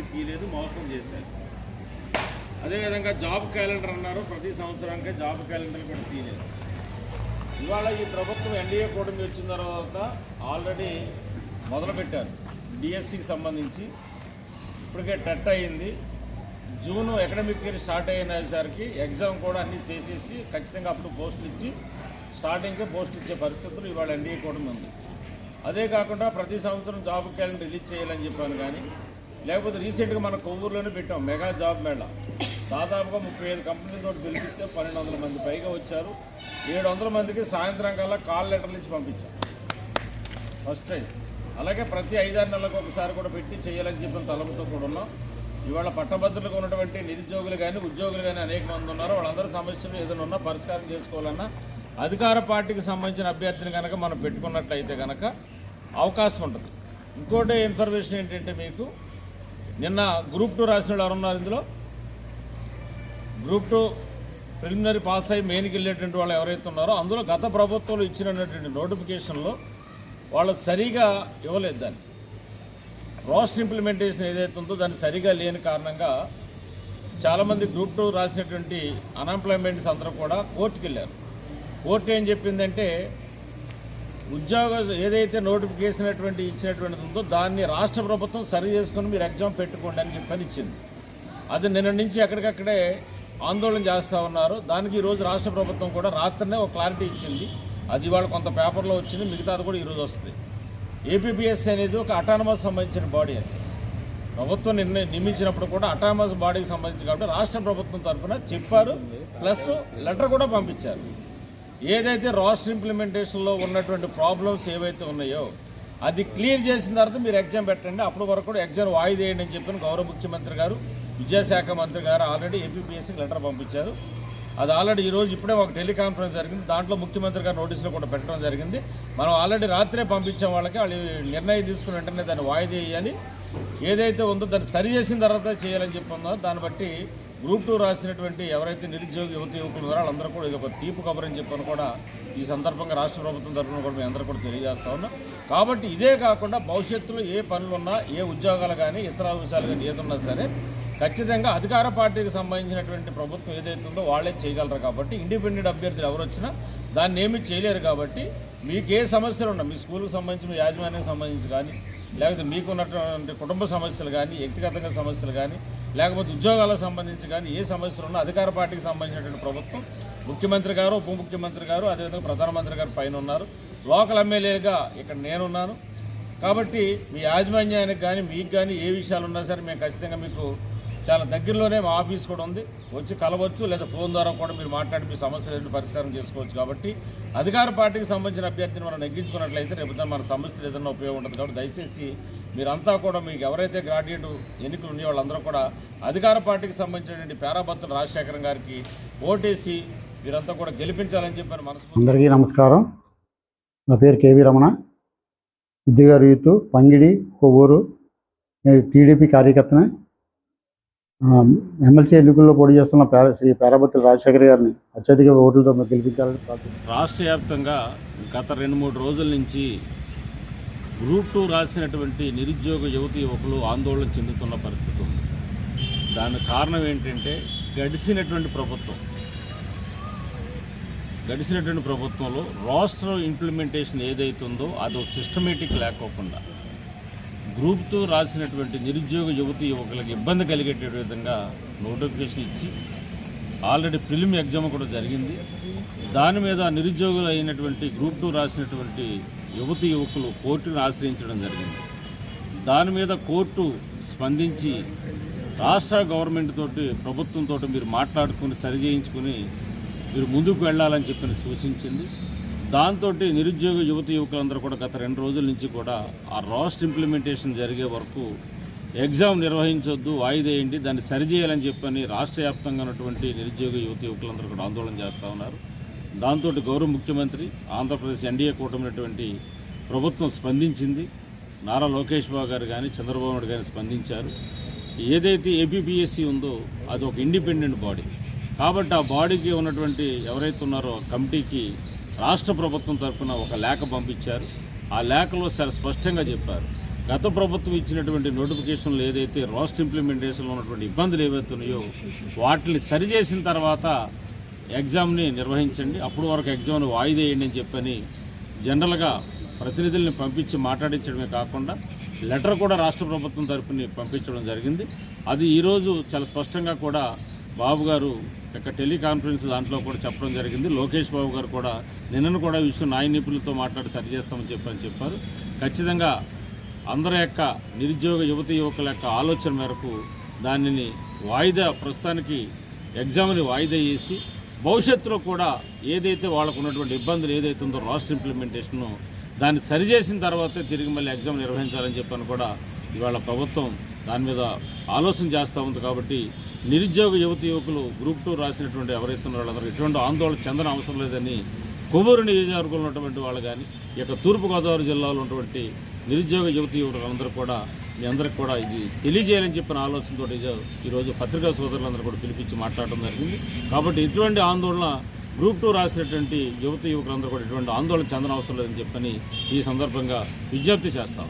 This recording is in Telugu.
ఏపీపీఎస్సీ తీయలేదు మోసం చేశారు. అదేవిధంగా జాబ్ క్యాలెండర్ అన్నారు ప్రతి సంవత్సరానికి జాబ్ క్యాలెండర్ కూడా తీయలేదు. ఇవాళ ఈ ప్రభుత్వం ఎన్డీఏ కూటమి వచ్చిన తర్వాత ఆల్రెడీ మొదలుపెట్టారు డిఎస్సికి సంబంధించి. ఇప్పటికే టెట్ అయింది. జూన్ అకాడమిక్ ఇయర్ స్టార్ట్ అయినసరికి ఎగ్జామ్ కూడా అన్నీ చేసేసి ఖచ్చితంగా అప్పుడు పోస్టులు ఇచ్చి స్టార్టింగ్కే పోస్టులు ఇచ్చే పరిస్థితులు ఇవాళ ఎన్డీఏ కూటమి ఉంది. అదే కాకుండా ప్రతి సంవత్సరం జాబ్ క్యాలెండర్ రిలీజ్ చేయాలని చెప్పాను కానీ లేకపోతే రీసెంట్గా మన కొవ్వూరులోనే పెట్టాం మెగా జాబ్ మేళా. దాదాపుగా ముప్పై ఐదు కంపెనీలతో పిలిపిస్తే పన్నెండు వందల మంది పైగా వచ్చారు. ఏడు వందల మందికి సాయంత్రం కల్లా కాల్ లెటర్లు ఇచ్చి పంపించాం. First time. అలాగే ప్రతి ఐదారు నెలలకు ఒకసారి కూడా పెట్టి చేయాలని చెప్పిన తలపుతో కూడా ఉన్నాం. ఇవాళ పట్టభద్రులకు ఉన్నటువంటి నిరుద్యోగులు కానీ ఉద్యోగులు కానీ అనేక మంది ఉన్నారు. వాళ్ళందరి సమస్యలు ఏదైనా ఉన్నా పరిష్కారం చేసుకోవాలన్నా అధికార పార్టీకి సంబంధించిన అభ్యర్థిని కనుక మనం పెట్టుకున్నట్లయితే కనుక అవకాశం ఉంటుంది. ఇంకోటి ఇన్ఫర్మేషన్ ఏంటంటే మీకు నిన్న గ్రూప్ టూ రాసిన వాళ్ళు ఎవరున్నారు ఇందులో? గ్రూప్ టూ ప్రిలిమినరీ పాస్ అయ్యి మెయిన్కి వెళ్ళేటువంటి వాళ్ళు ఎవరైతే ఉన్నారో అందులో గత ప్రభుత్వంలో ఇచ్చినటువంటి నోటిఫికేషన్లో వాళ్ళు సరిగా ఇవ్వలేదు దాన్ని. రోస్టర్ ఇంప్లిమెంటేషన్ ఏదైతే ఉందో దాన్ని సరిగా లేని కారణంగా చాలామంది గ్రూప్ టూ రాసినటువంటి అన్ఎంప్లాయ్మెంట్స్ అందరూ కూడా కోర్టుకు వెళ్ళారు. కోర్టు ఏం చెప్పిందంటే ఉద్యోగ ఏదైతే నోటిఫికేషన్ అటువంటి ఇచ్చినటువంటి ఉందో దాన్ని రాష్ట్ర ప్రభుత్వం సరి చేసుకుని మీరు ఎగ్జామ్ పెట్టుకోండి అని చెప్పని ఇచ్చింది. అది నిన్న నుంచి ఎక్కడికక్కడే ఆందోళన చేస్తూ ఉన్నారు. దానికి ఈరోజు రాష్ట్ర ప్రభుత్వం కూడా రాత్రినే ఒక క్లారిటీ ఇచ్చింది. అది ఇవాళ కొంత పేపర్లో వచ్చింది మిగతాది కూడా ఈరోజు వస్తుంది. ఏపీపీఎస్సీ అనేది ఒక అటానమస్ సంబంధించిన బాడీ అది. ప్రభుత్వం నిర్ణయం నియమించినప్పుడు కూడా అటానమస్ బాడీకి సంబంధించి కాబట్టి రాష్ట్ర ప్రభుత్వం తరఫున చెప్పారు ప్లస్ లెటర్ కూడా పంపించారు. ఏదైతే రాష్ట్ర ఇంప్లిమెంటేషన్లో ఉన్నటువంటి ప్రాబ్లమ్స్ ఏవైతే ఉన్నాయో అది క్లియర్ చేసిన తర్వాత మీరు ఎగ్జామ్ పెట్టండి. అప్పటి వరకు కూడా ఎగ్జామ్ వాయిదేయండి అని చెప్పిన గౌరవ ముఖ్యమంత్రి గారు విద్యాశాఖ మంత్రి గారు ఆల్రెడీ ఏపీపీఎస్సీకి లెటర్ పంపించారు. అది ఆల్రెడీ ఈరోజు ఇప్పుడే ఒక టెలికాన్ఫరెన్స్ జరిగింది. దాంట్లో ముఖ్యమంత్రి గారు నోటీసులు కూడా పెట్టడం జరిగింది. మనం ఆల్రెడీ రాత్రే పంపించాం వాళ్ళకి వాళ్ళు నిర్ణయం తీసుకుని వెంటనే దాన్ని వాయిదేయాలి. ఏదైతే ఉందో దాన్ని సరి చేసిన తర్వాత చేయాలని చెప్పి ఉందో దాన్ని బట్టి గ్రూప్ టూ రాసినటువంటి ఎవరైతే నిరుద్యోగ యువత యువకులు ఉన్నారో వాళ్ళందరూ కూడా ఇది ఒక తీపు కబర్ అని చెప్పని కూడా ఈ సందర్భంగా రాష్ట్ర ప్రభుత్వం తరఫున కూడా మేము అందరూ కూడా తెలియజేస్తా ఉన్నాం. కాబట్టి ఇదే కాకుండా భవిష్యత్తులో ఏ పనులు ఉన్నా ఏ ఉద్యోగాలు కానీ ఇతర అంశాలు కానీ ఏదున్నా సరే ఖచ్చితంగా అధికార పార్టీకి సంబంధించినటువంటి ప్రభుత్వం ఏదైతే ఉందో వాళ్ళే చేయగలరు కాబట్టి ఇండిపెండెంట్ అభ్యర్థులు ఎవరు వచ్చినా దాన్ని ఏమీ చేయలేరు కాబట్టి మీకు ఏ సమస్యలు ఉన్నా మీ స్కూల్కి సంబంధించి మీ యాజమాన్యానికి సంబంధించి కానీ లేకపోతే మీకున్నటువంటి కుటుంబ సమస్యలు కానీ వ్యక్తిగతంగా సమస్యలు కానీ లేకపోతే ఉద్యోగాలకు సంబంధించి కానీ ఏ సమస్యలు ఉన్నా అధికార పార్టీకి సంబంధించినటువంటి ప్రభుత్వం ముఖ్యమంత్రి గారు ఉప ముఖ్యమంత్రి గారు అదేవిధంగా ప్రధానమంత్రి గారు పైన ఉన్నారు. లోకల్ ఎమ్మెల్యేగా ఇక్కడ నేనున్నాను. కాబట్టి మీ యాజమాన్యానికి కానీ మీకు కానీ ఏ విషయాలు ఉన్నా సరే మేము ఖచ్చితంగా మీకు చాలా దగ్గరలోనే మా ఆఫీస్ కూడా ఉంది. వచ్చి కలవచ్చు లేదా ఫోన్ ద్వారా కూడా మీరు మాట్లాడి మీ సమస్యలు పరిష్కారం చేసుకోవచ్చు. కాబట్టి అధికార పార్టీకి సంబంధించిన అభ్యర్థిని మనం నెగ్గించుకున్నట్లయితే రేపు మన సమస్యలు ఏదైనా ఉపయోగం ఉంటుంది కాబట్టి దయచేసి మీరంతా కూడా మీకు ఎవరైతే గ్రాడ్యుయేట్ ఎన్నికలు ఉన్నాయో వాళ్ళందరూ కూడా అధికార పార్టీకి సంబంధించినటువంటి పేరాభత్తుల రాజశేఖరం గారికి ఓటేసి మీరంతా కూడా గెలిపించాలని చెప్పని మనసు అందరికీ నమస్కారం. నా పేరు కేవీ రమణ. సిద్ధిగారు యూత్ పంగిడి కొవ్వూరు నేను టీడీపీ కార్యకర్తని. ఆ, ఎమ్మెల్సీ ఎన్నికల్లో పోటీ చేస్తున్న పేర శ్రీ పేరాబత్తుల రాజశేఖర్ గారిని అత్యధిక ఓట్లతో గెలిపించాలని ప్రార్థిస్తున్నాను. రాష్ట్ర వ్యాప్తంగా గత రెండు మూడు రోజుల నుంచి గ్రూప్ టూ రాసినటువంటి నిరుద్యోగ యువతి యువకులు ఆందోళన చెందుతున్న పరిస్థితి ఉంది. దానికి కారణం ఏంటంటే గడిచినటువంటి ప్రభుత్వం గడిచినటువంటి ప్రభుత్వంలో రాష్ట్ర ఇంప్లిమెంటేషన్ ఏదైతుందో అది సిస్టమేటిక్ లేకోకుండా గ్రూప్ టూ రాసినటువంటి నిరుద్యోగ యువతి యువకులకు ఇబ్బంది కలిగేట విధంగా నోటిఫికేషన్ ఇచ్చి ఆల్రెడీ ప్రిలిమ్ ఎగ్జామ్ కూడా జరిగింది. దాని మీద నిరుద్యోగులు అయినటువంటి గ్రూప్ టూ రాసినటువంటి యువతి యువకులు కోర్టును ఆశ్రయించడం జరిగింది. దాని మీద కోర్టు స్పందించి రాష్ట్ర గవర్నమెంట్ తోటి ప్రభుత్వంతో మీరు మాట్లాడుకుని సరిచేయించుకుని మీరు ముందుకు వెళ్ళాలని చెప్పి సూచించింది. దాంతో నిరుద్యోగ యువత యువకులందరూ కూడా గత రెండు రోజుల నుంచి కూడా ఆ రాష్ట్ర ఇంప్లిమెంటేషన్ జరిగే వరకు ఎగ్జామ్ నిర్వహించొద్దు వాయిదేయండి దాన్ని సరిచేయాలని చెప్పని రాష్ట్ర వ్యాప్తంగా ఉన్నటువంటి నిరుద్యోగ యువత యువకులందరూ కూడా ఆందోళన చేస్తూ ఉన్నారు. దాంతో గౌరవ ముఖ్యమంత్రి ఆంధ్రప్రదేశ్ ఎన్డీఏ కూటమినటువంటి ప్రభుత్వం స్పందించింది. నారా లోకేష్ బాబు గారు కానీ చంద్రబాబు నాయుడు గారు స్పందించారు. ఏదైతే ఏబిబిఎస్సి ఉందో అది ఒక ఇండిపెండెంట్ బాడీ. కాబట్టి ఆ బాడీకి ఉన్నటువంటి ఎవరైతే ఉన్నారో కమిటీకి రాష్ట్ర ప్రభుత్వం తరఫున ఒక లేఖ పంపించారు. ఆ లేఖలో చాలా స్పష్టంగా చెప్పారు. గత ప్రభుత్వం ఇచ్చినటువంటి నోటిఫికేషన్లు ఏదైతే రాష్ట్ర ఇంప్లిమెంటేషన్లో ఉన్నటువంటి ఇబ్బందులు ఏవైతే ఉన్నాయో వాటిని సరిచేసిన తర్వాత ఎగ్జామ్ని నిర్వహించండి. అప్పుడు వరకు ఎగ్జామ్ని వాయిదేయండి అని చెప్పని జనరల్గా ప్రతినిధుల్ని పంపించి మాట్లాడించడమే కాకుండా లెటర్ కూడా రాష్ట్ర ప్రభుత్వం తరఫుని పంపించడం జరిగింది. అది ఈరోజు చాలా స్పష్టంగా కూడా బాబు గారు యొక్క టెలికాన్ఫరెన్స్ దాంట్లో కూడా చెప్పడం జరిగింది. లోకేష్ బాబు గారు కూడా నిన్నను కూడా విషయం న్యాయ నిపుణులతో మాట్లాడి సరి చేస్తామని చెప్పని చెప్పారు. ఖచ్చితంగా అందరి యొక్క నిరుద్యోగ యువత యువకుల యొక్క ఆలోచన మేరకు దానిని వాయిదా ప్రస్తుతానికి ఎగ్జామ్ని వాయిదా చేసి భవిష్యత్తులో కూడా ఏదైతే వాళ్ళకు ఉన్నటువంటి ఇబ్బందులు ఏదైతే ఉందో రాష్ట్ర ఇంప్లిమెంటేషన్ దాన్ని సరిచేసిన తర్వాతే తిరిగి మళ్ళీ ఎగ్జామ్ నిర్వహించాలని చెప్పని కూడా ఇవాళ ప్రభుత్వం దాని మీద ఆలోచన చేస్తూ ఉంది కాబట్టి నిరుద్యోగ యువత యువకులు గ్రూప్ టూ రాసినటువంటి ఎవరైతే ఉన్నారో వాళ్ళందరూ ఎటువంటి ఆందోళన చెందన అవసరం లేదని కొవ్వూరు నియోజకవర్గంలో ఉన్నటువంటి వాళ్ళు కానీ ఇక యొక్క తూర్పుగోదావరి జిల్లాలో ఉన్నటువంటి నిరుద్యోగ యువత యువకులందరూ కూడా మీ అందరికి కూడా ఇది తెలియజేయాలని చెప్పిన ఆలోచనతో ఈరోజు పత్రికా సోదరులందరూ కూడా పిలిపించి మాట్లాడడం జరిగింది. కాబట్టి ఇటువంటి ఆందోళన గ్రూప్ టూ రాసినటువంటి యువత యువకులందరూ కూడా ఇటువంటి ఆందోళన చెందన అవసరం లేదని చెప్పని ఈ సందర్భంగా విజ్ఞప్తి చేస్తా